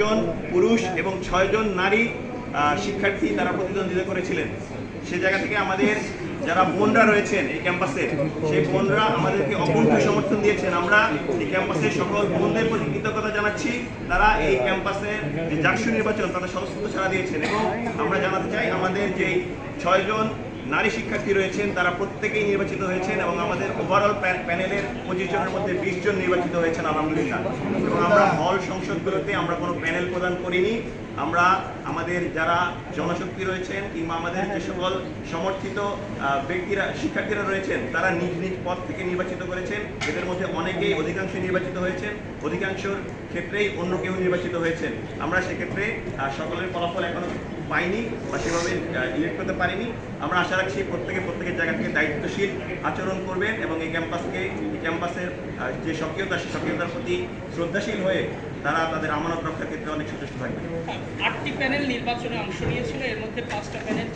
জন পুরুষ এবং ছয়জন নারী শিক্ষার্থী তারা প্রতিদ্বন্দ্বিতা করেছিলেন। সে জায়গা থেকে আমাদের যারা বোনরা রয়েছেন এই ক্যাম্পাসে, সেই বোনরা আমাদেরকে অকুণ্ঠ সমর্থন দিয়েছেন। আমরা এই ক্যাম্পাসের সকল বোনদের প্রতি কৃতজ্ঞতা জানাচ্ছি। তারা এই ক্যাম্পাসের যে জাকসু নির্বাচন, তাদের সদস্যত্ব ছাড়া দিয়েছেন এবং আমরা জানাতে চাই আমাদের যে ছয়জন নারী শিক্ষার্থী রয়েছেন, তারা প্রত্যেকেই নির্বাচিত হয়েছেন এবং আমাদের ওভারঅল প্যানেলের পঁচিশ জনের মধ্যে বিশ জন নির্বাচিত হয়েছেন আলহামদুলিল্লাহ। এবং আমরা হল সংসদগুলোতে আমরা কোনো প্যানেল প্রদান করিনি। আমরা আমাদের যারা জনশক্তি রয়েছেন কিংবা আমাদের যে সকল সমর্থিত ব্যক্তিরা, শিক্ষার্থীরা রয়েছেন, তারা নিজ নিজ পদ থেকে নির্বাচিত করেছেন। এদের মধ্যে অনেকেই অধিকাংশ নির্বাচিত হয়েছেন। অধিকাংশর ক্ষেত্রেই অন্য কেউ নির্বাচিত হয়েছেন। আমরা সেক্ষেত্রে সকলের ফলাফল এখনও পাইনি বা সেভাবে ইলেক্ট করতে পারিনি। আমরা আশা রাখছি প্রত্যেকে প্রত্যেকের জায়গা থেকে দায়িত্বশীল আচরণ করবেন এবং এই ক্যাম্পাসকে ক্যাম্পাসের যে সক্রিয়তা সেই সক্রিয়তার প্রতি শ্রদ্ধাশীল হয়ে তারা তাদের আমানত রক্ষার ক্ষেত্রে অনেক সচেষ্ট থাকবেন। আটটি প্যানেল নির্বাচনে অংশ নিয়েছিল, এর মধ্যে পাঁচটা প্যানেল